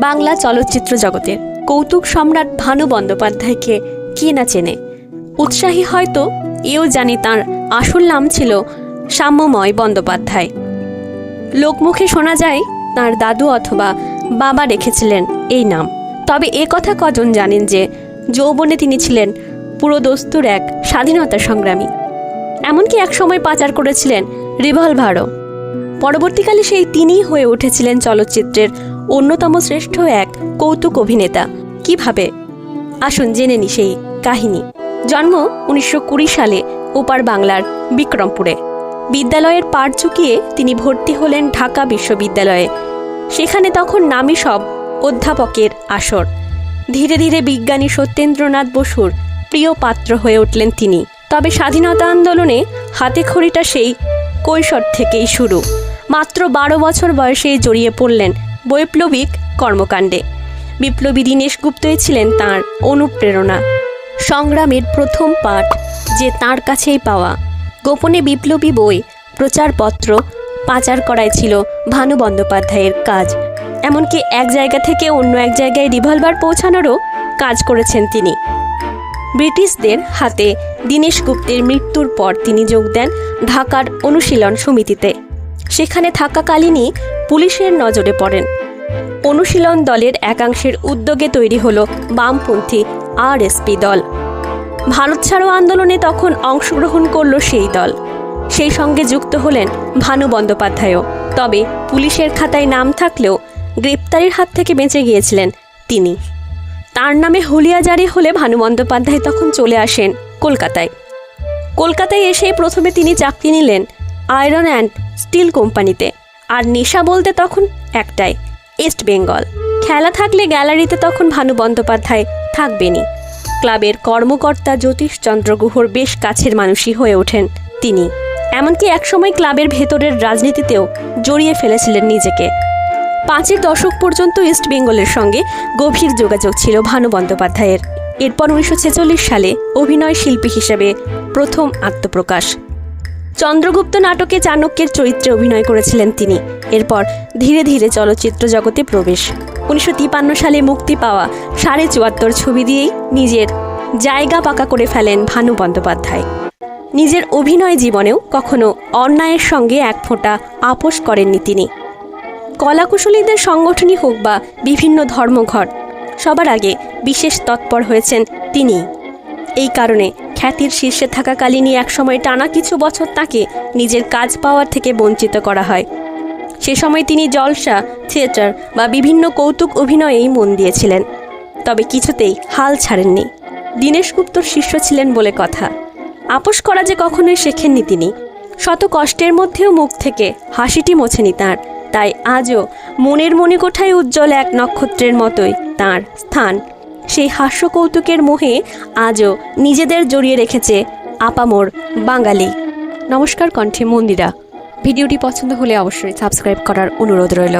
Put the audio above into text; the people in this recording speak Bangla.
বাংলা চলচ্চিত্র জগতের কৌতুক সম্রাট ভানু বন্দ্যোপাধ্যায়কে কে না চেনে? উৎসাহী হয়তো এও জানি তার আসল নাম ছিল সাম্যময় বন্দ্যোপাধ্যায়। লোকমুখে শোনা যায়, তার দাদু অথবা বাবা রেখেছিলেন এই নাম। তবে এ কথা কজন জানেন যে যৌবনে তিনি ছিলেন পুরো দস্তুর এক স্বাধীনতা সংগ্রামী। এমনকি একসময় পাচার করেছিলেন রিভলভারও। পরবর্তীকালে সেই তিনিই হয়ে উঠেছিলেন চলচ্চিত্রের অন্যতম শ্রেষ্ঠ এক কৌতুক অভিনেতা। কীভাবে? আসুন জেনে নি সেই কাহিনী। জন্ম উনিশশো কুড়ি সালে ওপার বাংলার বিক্রমপুরে। বিদ্যালয়ের পার চুকিয়ে তিনি ভর্তি হলেন ঢাকা বিশ্ববিদ্যালয়ে। সেখানে তখন নামী সব অধ্যাপকের আসর। ধীরে ধীরে বিজ্ঞানী সত্যেন্দ্রনাথ বসুর প্রিয় পাত্র হয়ে উঠলেন তিনি। তবে স্বাধীনতা আন্দোলনে হাতে খড়িটা সেই কৈশোর থেকেই শুরু। মাত্র বারো বছর বয়সে জড়িয়ে পড়লেন বৈপ্লবিক কর্মকাণ্ডে। বিপ্লবী দীনেশ গুপ্তই ছিলেন তাঁর অনুপ্রেরণা। সংগ্রামের প্রথম পাঠ, যে তার কাছেই পাওয়া। গোপনে বিপ্লবী বই, প্রচারপত্র, পাচার করাই ছিল ভানু বন্দ্যোপাধ্যায়ের কাজ। এমনকি এক জায়গা থেকে অন্য এক জায়গায় রিভলভার পৌঁছানোরও কাজ করেছেন তিনি। ব্রিটিশদের হাতে দীনেশ গুপ্তের মৃত্যুর পর তিনি যোগ দেন ঢাকার অনুশীলন সমিতিতে। সেখানে থাকাকালীনই পুলিশের নজরে পড়েন। অনুশীলন দলের একাংশের উদ্যোগে তৈরি হল বামপন্থী আরএসপি দল। ভারত ছাড়ো আন্দোলনে তখন অংশগ্রহণ করল সেই দল। সেই সঙ্গে যুক্ত হলেন ভানু বন্দ্যোপাধ্যায়ও। তবে পুলিশের খাতায় নাম থাকলেও গ্রেপ্তারির হাত থেকে বেঁচে গিয়েছিলেন তিনি। তার নামে হুলিয়া জারি হলে ভানু বন্দ্যোপাধ্যায় তখন চলে আসেন কলকাতায়। কলকাতায় এসে প্রথমে তিনি চাকরি নিলেন আয়রন অ্যান্ড স্টিল কোম্পানিতে। আর নেশা বলতে তখন একটাই ইস্ট বেঙ্গল খেলা থাকলে গ্যালারিতে তখন ভানু বন্দ্যোপাধ্যায় থাকবেনই। ক্লাবের কর্মকর্তা জ্যোতিষচন্দ্র গুহর বেশ কাছের মানুষই হয়ে ওঠেন তিনি। এমনকি একসময় ক্লাবের ভেতরের রাজনীতিতেও জড়িয়ে ফেলেছিলেন নিজেকে। পাঁচের দশক পর্যন্ত ইস্ট বেঙ্গলের সঙ্গে গভীর যোগাযোগ ছিল ভানু বন্দ্যোপাধ্যায়ের। এরপর উনিশশো ছেচল্লিশ সালে অভিনয় শিল্পী হিসেবে প্রথম আত্মপ্রকাশ। চন্দ্রগুপ্ত নাটকে চাণক্যের চরিত্রে অভিনয় করেছিলেন তিনি। এরপর ধীরে ধীরে চলচ্চিত্র জগতে প্রবেশ। উনিশশো সালে মুক্তি পাওয়া সাড়ে চুয়াত্তর ছবি দিয়েই নিজের জায়গা পাকা করে ফেলেন ভানু বন্দ্যোপাধ্যায়। নিজের অভিনয় জীবনেও কখনো অন্যায়ের সঙ্গে এক ফোঁটা আপোষ করেননি তিনি। কলাকুশলীদের সংগঠনই হোক বা বিভিন্ন ধর্মঘট, সবার আগে বিশেষ তৎপর হয়েছেন তিনি এই কারণে খ্যাতির শীর্ষে থাকাকালীনই একসময় টানা কিছু বছর তাকে নিজের কাজ পাওয়ার থেকে বঞ্চিত করা হয়। সে সময় তিনি জলসা, থিয়েটার বা বিভিন্ন কৌতুক অভিনয়েই মন দিয়েছিলেন। তবে কিছুতেই হাল ছাড়েননি। দীনেশ গুপ্তর শিষ্য ছিলেন বলে কথা। আপোষ করা যে কখনোই শেখেননি তিনি। শত কষ্টের মধ্যেও মুখ থেকে হাসিটি মোছেনি তাঁর। তাই আজও মনের মণিকোঠায় উজ্জ্বল এক নক্ষত্রের মতোই তার স্থান। সেই হাস্য কৌতুকের মোহে আজও নিজেদের জড়িয়ে রেখেছে আপামোর বাঙালি। নমস্কার কণ্ঠে মন্দিরা। ভিডিওটি পছন্দ হলে অবশ্যই সাবস্ক্রাইব করার অনুরোধ রইল।